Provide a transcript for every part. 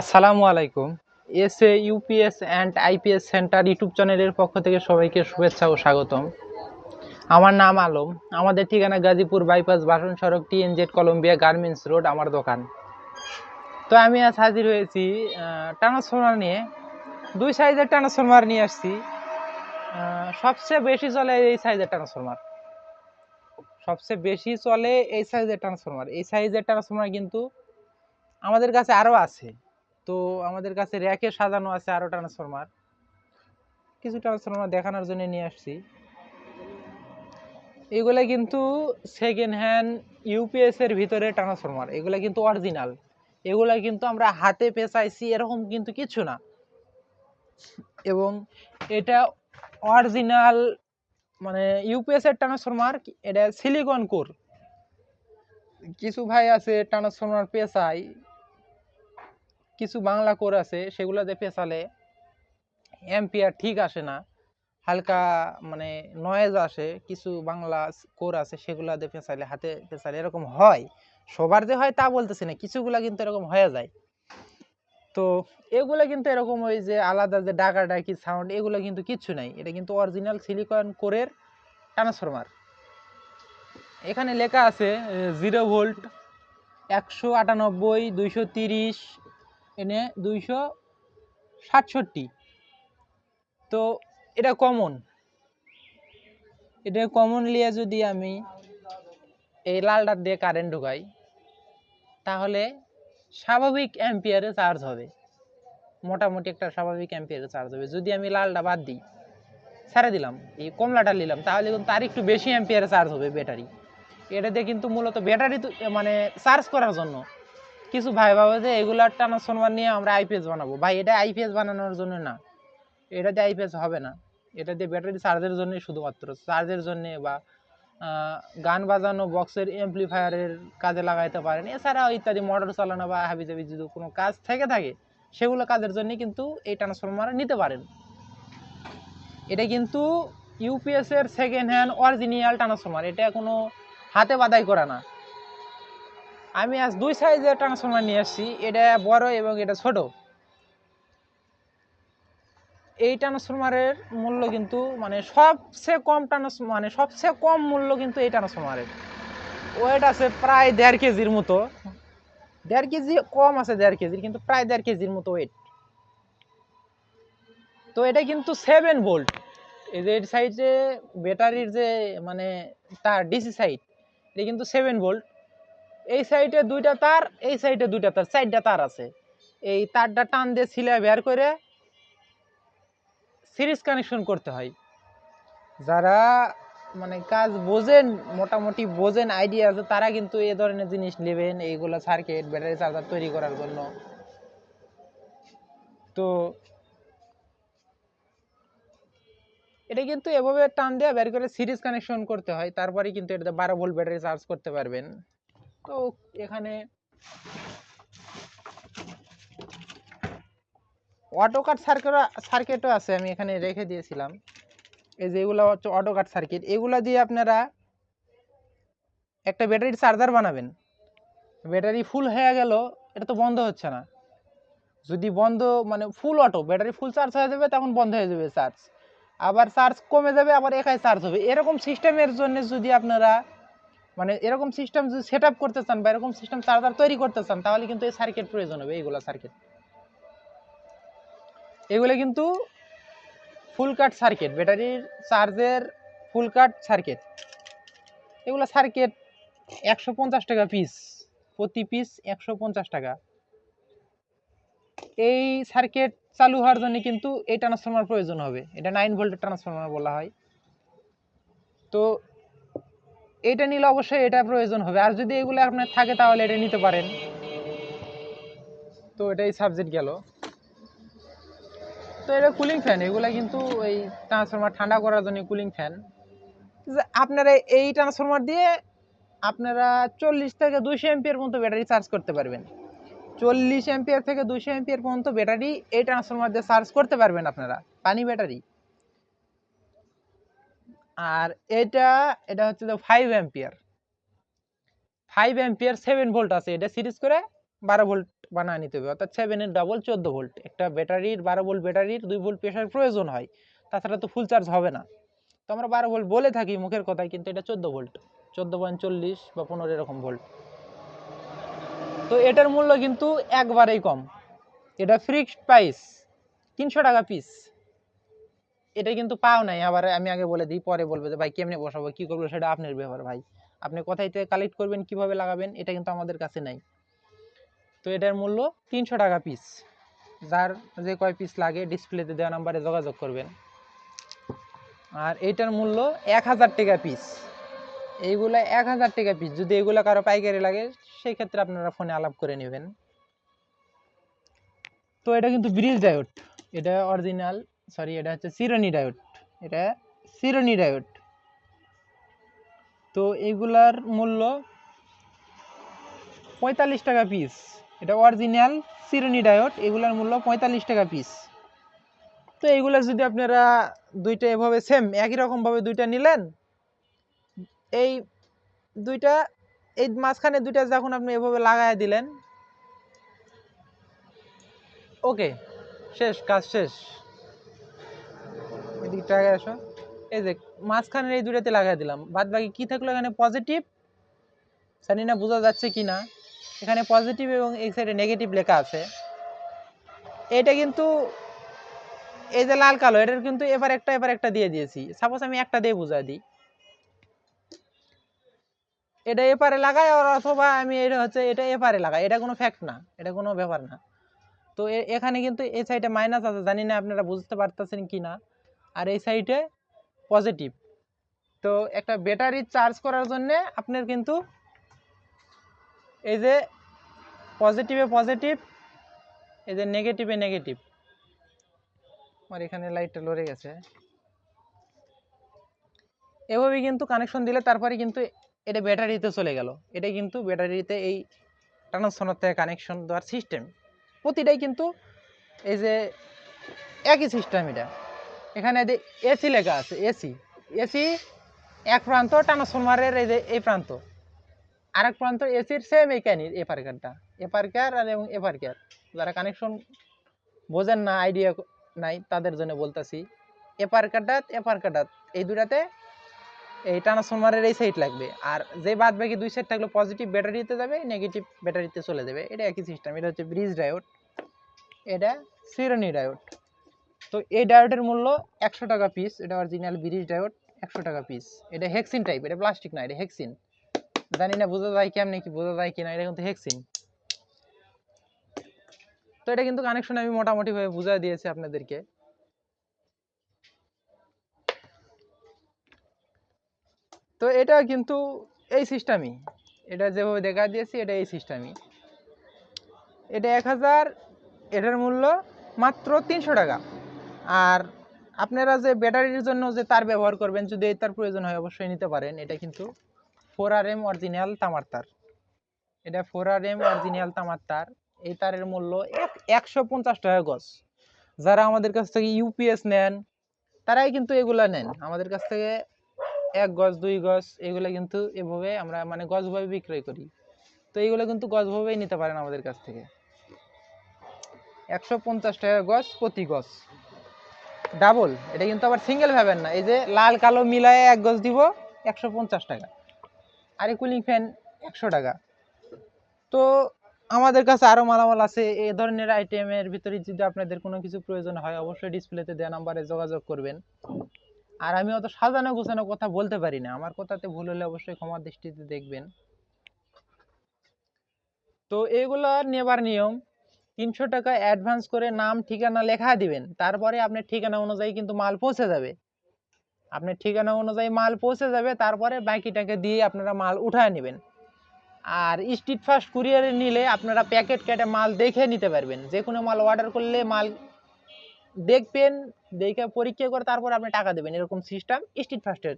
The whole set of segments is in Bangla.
আসসালামু আলাইকুম। S A UPS and IPS center YouTube চ্যানেলের পক্ষ থেকে সবাইকে শুভেচ্ছা ও স্বাগতম। আমার নাম আলম। আমাদের ঠিকানা গাজীপুর বাইপাস বাসন সড়ক টিএনজেড কলম্বিয়া গার্মেন্টস রোড, আমার দোকান। তো আমি আজ হাজির হয়েছি ট্রান্সফর্মার নিয়ে। দুই সাইজের ট্রান্সফর্মার নিয়ে আসছি। সবচেয়ে বেশি চলে এই সাইজের ট্রান্সফর্মার সবচেয়ে বেশি চলে এই সাইজের ট্রান্সফর্মার এই সাইজের ট্রান্সফর্মার কিন্তু আমাদের কাছে আরও আছে। তো আমাদের কাছে র্যাকে সাজানো আছে আরও ট্রান্সফরমার কিছু ট্রান্সফরমার দেখানোর জন্য নিয়ে আসছি। এগুলো কিন্তু সেকেন্ড হ্যান্ড ইউপিএস এর ভিতরে ট্রান্সফরমার এগুলো কিন্তু অরিজিনাল এগুলা কিন্তু আমরা হাতে পেঁচাইছি, এরকম কিন্তু কিছু না। এবং এটা অরিজিনাল মানে ইউপিএস এর ট্রান্সফরমার এটা সিলিকন কোর কিছু ভাই আছে ট্রান্সফরমার পেঁচাই কিছু বাংলা কোর আছে সেগুলোতে পেঁচালে এম্পিয়ার ঠিক আসে না। হালকা মানে নয়েজ আসে, কিছু বাংলা কোর আছে সেগুলাতে পেঁচালে হাতে পেঁচালে এরকম হয়। সবার যে হয় তা বলতেছি না, কিছুগুলা কিন্তু এরকম হয়ে যায়। তো এগুলো কিন্তু এরকম ওই যে আলাদা যে ডাকা ডাকি সাউন্ড এগুলো কিন্তু কিচ্ছু নাই। এটা কিন্তু অরিজিনাল সিলিকন কোরের ট্রান্সফরমার এখানে লেখা আছে জিরো ভোল্ট একশো আটানব্বই, দুইশো তিরিশ এনে দুইশো সাতষট্টি তো এটা কমন এটা কমন লিয়ে যদি আমি এই লালটার দিয়ে কারেন্ট ঢুকাই, তাহলে স্বাভাবিক অ্যাম্পিয়ারে চার্জ হবে। মোটামুটি একটা স্বাভাবিক অ্যাম্পিয়ারে চার্জ হবে। যদি আমি লালটা বাদ দিই, ছেড়ে দিলাম, এই কমলাটা নিলাম, তাহলে কিন্তু তার একটু বেশি অ্যাম্পিয়ারে চার্জ হবে ব্যাটারি এটাতে কিন্তু মূলত ব্যাটারি মানে চার্জ করার জন্য কিছু ভাই ভাবে যে এগুলার ট্রান্সফরমার নিয়ে আমরা আইপিএস বানাবো। ভাই, এটা আইপিএস বানানোর জন্য না। এটা এটাতে আইপিএস হবে না। এটা দিয়ে ব্যাটারি চার্জের জন্যই শুধুমাত্র। চার্জের জন্যে বা গান বাজানো বক্সের এমপ্লিফায়ারের কাজে লাগাইতে পারেন। এছাড়াও ইত্যাদি মোটর চালানো বা হাবিজাবি যদি কোনো কাজ থেকে থাকে, সেগুলো কাজের জন্য কিন্তু এই ট্রান্সফরমার নিতে পারেন। এটা কিন্তু ইউপিএস এর সেকেন্ড হ্যান্ড অরিজিনাল ট্রান্সফরমার এটা কোনো হাতে বাদাই করা না। আমি আজ দুই সাইজের ট্রান্সফরমার নিয়ে আসছি। এটা বড় এবং এটা ছোট। এই ট্রান্সফরমারের মূল্য কিন্তু মানে সবচেয়ে কম ট্রান্স মানে সবচেয়ে কম মূল্য কিন্তু এই ট্রান্সফরমারের। ওয়েট আছে প্রায় দেড় কেজির মতো। দেড় কেজি কম আছে দেড় কেজির, কিন্তু প্রায় দেড় কেজির মতো ওয়েট তো এটা কিন্তু সেভেন ভোল্ট এই যে সাইডে ব্যাটারির যে মানে তার ডিসি সাইড এটা কিন্তু সেভেন ভোল্ট এই সাইডে দুইটা তার, এই সাইডে দুইটা তার, চারটা তার আছে। এই তারটা টান দিয়ে সিলাই বের করে সিরিজ কানেকশন করতে হয়। যারা মানে কাজ বোঝেন, মোটামুটি বোঝেন আইডিয়া আছে, তারা কিন্তু এই ধরনের জিনিস নেবেন, এইগুলো সার্কিট ব্যাটারি চার্জার তৈরি করার জন্য। তো এটা কিন্তু এভাবে টান দেওয়া বের করে সিরিজ কানেকশন করতে হয়, তারপরে কিন্তু এটাতে বারো ভোল্ট ব্যাটারি চার্জ করতে পারবেন। তো এখানে অটো কাট সার্কিট সার্কিটও আছে, আমি এখানে রেখে দিয়েছিলাম। এই যে এগুলো হচ্ছে অটো কাট সার্কিট এগুলো দিয়ে আপনারা একটা ব্যাটারির চার্জার বানাবেন। ব্যাটারি ফুল হয়ে গেল, এটা তো বন্ধ হচ্ছে না। যদি বন্ধ মানে full auto battery full charge হয়ে যাবে, তখন বন্ধ হয়ে যাবে চার্জ আবার চার্জ কমে যাবে, আবার একাই চার্জ হবে। এরকম সিস্টেমের জন্য যদি আপনারা মানে এরকম সিস্টেম যদি সেট আপ করতে চান বা এরকম সিস্টেম চার্জার তৈরি করতে চান, তাহলে কিন্তু এই সার্কিট প্রয়োজন হবে, এইগুলা সার্কিট এগুলো কিন্তু ফুল কাট সার্কিট ব্যাটারির চার্জের ফুল কাট সার্কিট এগুলো সার্কিট একশো পঞ্চাশ টাকা পিস প্রতি পিস একশো পঞ্চাশ টাকা। এই সার্কিট চালু হওয়ার জন্য কিন্তু এই ট্রান্সফরমার প্রয়োজন হবে, এটা নাইন ভোল্টের ট্রান্সফরমার বলা হয়। তো এটা নিলে অবশ্যই এটা প্রয়োজন হবে। আর যদি এগুলো আপনার থাকে তাহলে এটা নিতে পারেন। তো এটাই সাবজেক্ট গেল। তো এটা কুলিং ফ্যান এগুলো কিন্তু ওই ট্রান্সফরমার ঠান্ডা করার জন্য কুলিং ফ্যান আপনারা এই ট্রান্সফরমার দিয়ে আপনারা চল্লিশ থেকে দুইশো এমপিয়ার পর্যন্ত ব্যাটারি চার্জ করতে পারবেন। চল্লিশ এমপিয়ার থেকে দুইশো এমপিয়ার পর্যন্ত ব্যাটারি এই ট্রান্সফরমার দিয়ে চার্জ করতে পারবেন আপনারা, পানি ব্যাটারি আর এটা এটা হচ্ছে five ampere five ampere seven volt আছে, এটা সিরিজ করে বারো ভোল্ট বানিয়ে নিতে হবে। অর্থাৎ সেভেনের ডাবল চোদ্দ ভোল্ট একটা ব্যাটারির বারো ভোল্ট ব্যাটারির দুই ভোল্ট প্রেশার প্রয়োজন হয়, তাছাড়া তো ফুল চার্জ হবে না। তো আমরা বারো ভোল্ট বলে থাকি মুখের কথায়, কিন্তু এটা চোদ্দ ভোল্ট চোদ্দ পয়েন্ট চল্লিশ বা পনেরো এরকম ভোল্ট তো এটার মূল্য কিন্তু একবারেই কম। এটা ফিক্সড প্রাইস তিনশো টাকা পিস এটা কিন্তু পাও নাই। আবার আমি আগে বলে দিই, পরে বলবে যে, ভাই, কেমনে বসাবো? কি করব? সেটা আপনার ব্যাপার, ভাই। আপনি কোথায় থেকে কালেক্ট করবেন, কীভাবে লাগাবেন, এটা কিন্তু আমাদের কাছে নাই। তো এটার মূল্য তিনশো টাকা পিস যার যে কয় পিস লাগে ডিসপ্লেতে দেওয়া নাম্বারে যোগাযোগ করবেন। আর এইটার মূল্য এক হাজার টাকা পিস এইগুলা এক হাজার টাকা পিস যদি এগুলো কারও পাইকারি লাগে সেই ক্ষেত্রে আপনারা ফোনে আলাপ করে নেবেন। তো এটা কিন্তু ব্রিজ ডায়োড এটা অরিজিনাল সরি এটা হচ্ছে সিরনি ডায়োড এটা সিরনি ডায়োড তো এইগুলার মূল্য পঁয়তাল্লিশ টাকা পিস এটা অরিজিনাল সিরনি ডায়োড এগুলার মূল্য পঁয়তাল্লিশ টাকা পিস তো এইগুলা যদি আপনারা দুইটা এভাবে সেম একই রকমভাবে দুইটা নিলেন, এই দুইটা, এই মাঝখানে দুইটা যখন আপনি এভাবে লাগায় দিলেন, ওকে, শেষ, কাজ শেষ। এদিকটা আগে আসো। এই যে মাঝখানের এই দুটাতে লাগাই দিলাম। বাদ বাকি কি থাকল এখানে? পজিটিভ জানি না বোঝা যাচ্ছে কি না? এখানে পজিটিভ এবং এই সাইডে নেগেটিভ লেখা আছে। এটা কিন্তু এই যে লাল কালো, এটার কিন্তু এবার একটা এবার একটা দিয়ে দিয়েছি। সাপোজ আমি একটা দিয়ে বুঝাই দিই। এটা এপারে লাগাই আর অথবা আমি এটা হচ্ছে, এটা এপারে লাগাই। এটা কোনো ফ্যাক্ট না, এটা কোনো ব্যাপার না। তো এখানে কিন্তু এই সাইডে মাইনাস আছে। জানি না আপনারা বুঝতে পারতেছেন কি না। আর এই সাইডে পজিটিভ তো একটা ব্যাটারি চার্জ করার জন্য আপনার কিন্তু এই যে পজিটিভে পজিটিভ এই যে নেগেটিভে নেগেটিভ আমার এখানে লাইটটা লড়ে গেছে। এভাবে কিন্তু কানেকশন দিলে তারপরে কিন্তু এটা ব্যাটারিতে চলে গেল। এটা কিন্তু ব্যাটারিতে এই ট্রান্সফর্মার থেকে কানেকশন দেওয়ার সিস্টেম প্রতিটাই কিন্তু এই যে একই সিস্টেম এটা। এখানে যে এসি লেখা আছে এসি এসি এক প্রান্ত, ট্রান্সফর্মারের এই যে এই প্রান্ত। আরেক প্রান্ত এসির সেম এই ক্যানির এপার কারটা এপার কার আর এবং এপার কার যারা কানেকশন বোঝেন না আইডিয়া নাই, তাদের জন্য বলতেছি এপার কাটাত এই দুটাতে এই ট্রান্সফর্মারের এই সাইড লাগবে। আর যে বাদ বাকি দুই সাইড থাকলে পজিটিভ ব্যাটারিতে যাবে নেগেটিভ ব্যাটারিতে চলে যাবে। এটা একই সিস্টেম এটা হচ্ছে ব্রিজ ডায়োড এটা সিরনি ডায়োড তো এই ডায়োডের মূল্য একশো টাকা পিস এটা অরিজিনাল ব্রিজ ডায়োড একশো টাকা পিস এটা হেক্সিন টাইপ এটা প্লাস্টিক না, এটা হেক্সিন জানি না বোঝা যায় কেমনি কি, বোঝা যায় কিনা, এটা কিন্তু হেক্সিন তো এটা কিন্তু কানেকশন আমি মোটামুটি ভাবে বুঝা দিয়েছি আপনাদেরকে। তো এটা কিন্তু এই সিস্টেমই এটা যেভাবে দেখা দিয়েছি, এটা এই সিস্টেমই এটা এক হাজার, এটার মূল্য মাত্র তিনশো টাকা। আর আপনারা যে ব্যাটারির জন্য যে তার ব্যবহার করবেন, যদি এই তার প্রয়োজন হয়, অবশ্যই নিতে পারেন। এটা কিন্তু ফোর আর এম অরিজিনাল তামার তার। এটা ফোর আর এম অরিজিনাল তামার তার। এই তারের মূল্য এক- একশো পঞ্চাশ টাকা গজ। যারা আমাদের কাছ থেকে ইউপিএস নেন, তারাই কিন্তু এগুলা নেন। আমাদের কাছ থেকে এক গজ, দুই গজ, এগুলো কিন্তু এভাবে আমরা মানে গজভাবে বিক্রয় করি। তো এইগুলো কিন্তু গজভাবেই নিতে পারেন আমাদের কাছ থেকে। একশো পঞ্চাশ টাকা গজ প্রতি গজ। ডাবল, এটা কিন্তু আবার সিঙ্গেল ভাবেন না। এই যে লাল কালো মিলায় এক গজ দিব, একশো পঞ্চাশ টাকা। আর এই কুলিং ফ্যান একশো টাকা। তো আমাদের কাছে আরও মালামাল আছে, এ ধরনের আইটেমের ভিতরে যদি আপনাদের কোনো কিছু প্রয়োজন হয়, অবশ্যই ডিসপ্লেতে দেওয়া নাম্বারে যোগাযোগ করবেন। আর আমি অত সাজানো গোছানো কথা বলতে পারি না। আমার কথাতে ভুল হলে অবশ্যই ক্ষমার দৃষ্টিতে দেখবেন। তো এগুলো নেবার নিয়ম। তিনশো টাকা অ্যাডভান্স করে নাম, ঠিকানা লেখা দিবেন। তারপরে আপনার ঠিকানা অনুযায়ী কিন্তু মাল পৌঁছে যাবে। আপনার ঠিকানা অনুযায়ী মাল পৌঁছে যাবে, তারপরে বাকিটাকে দিয়ে আপনারা মাল উঠায় নেবেন। আর স্ট্রিট ফাস্ট কুরিয়ারে নিলে আপনারা প্যাকেট কেটে মাল দেখে নিতে পারবেন। যে কোনো মাল অর্ডার করলে মাল দেখবেন, দেখে পরীক্ষা করে তারপর আপনি টাকা দেবেন। এরকম সিস্টেম স্ট্রিট ফাস্টের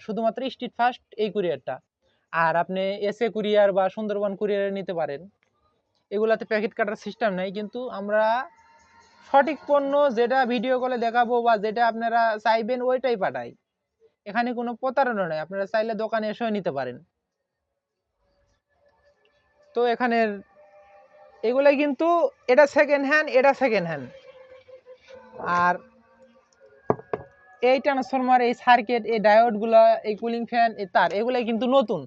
শুধুমাত্র স্ট্রিট ফাস্ট এই কুরিয়ারটা আর আপনি এসএ কুরিয়ার বা সুন্দরবন কুরিয়ারে নিতে পারেন। এগুলাতে প্যাকেট কাটার সিস্টেম নেই, কিন্তু আমরা সঠিক পণ্য যেটা ভিডিও কলে দেখাবো বা যেটা আপনারা চাইবেন ওইটাই পাঠাই। এখানে কোনো প্রতারণা নেই, আপনারা চাইলে দোকানে এসেও নিতে পারেন। তো এখানের এগুলা কিন্তু এটা সেকেন্ড হ্যান্ড এটা সেকেন্ড হ্যান্ড আর এই ট্রান্সফরমার এই সার্কিট এই ডায়োডগুলা এই কুলিং ফ্যান এই তার এগুলা কিন্তু নতুন।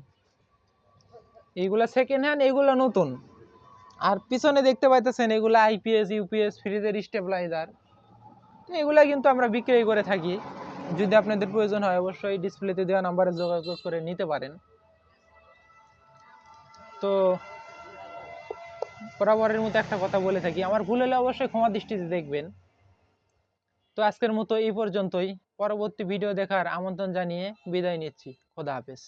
এইগুলা সেকেন্ড হ্যান্ড এগুলো নতুন। আর পিছনে দেখতে পাইতেছেন এগুলা আইপিএস ইউপিএস ফ্রিজের স্টেবিলাইজার এগুলা কিন্তু আমরা বিক্রয় করে থাকি। যদি আপনাদের প্রয়োজন হয়, অবশ্যই ডিসপ্লেতে দেওয়া নাম্বারে যোগাযোগ করে নিতে পারেন। তো বরাবরের মতো একটা কথা বলে থাকি। আমার ভুল হলে অবশ্যই ক্ষমা দৃষ্টিতে দেখবেন। তো আজকের মতো এই পর্যন্তই। পরবর্তী ভিডিও দেখার আমন্ত্রণ জানিয়ে বিদায় নিচ্ছি। খোদা হাফেজ।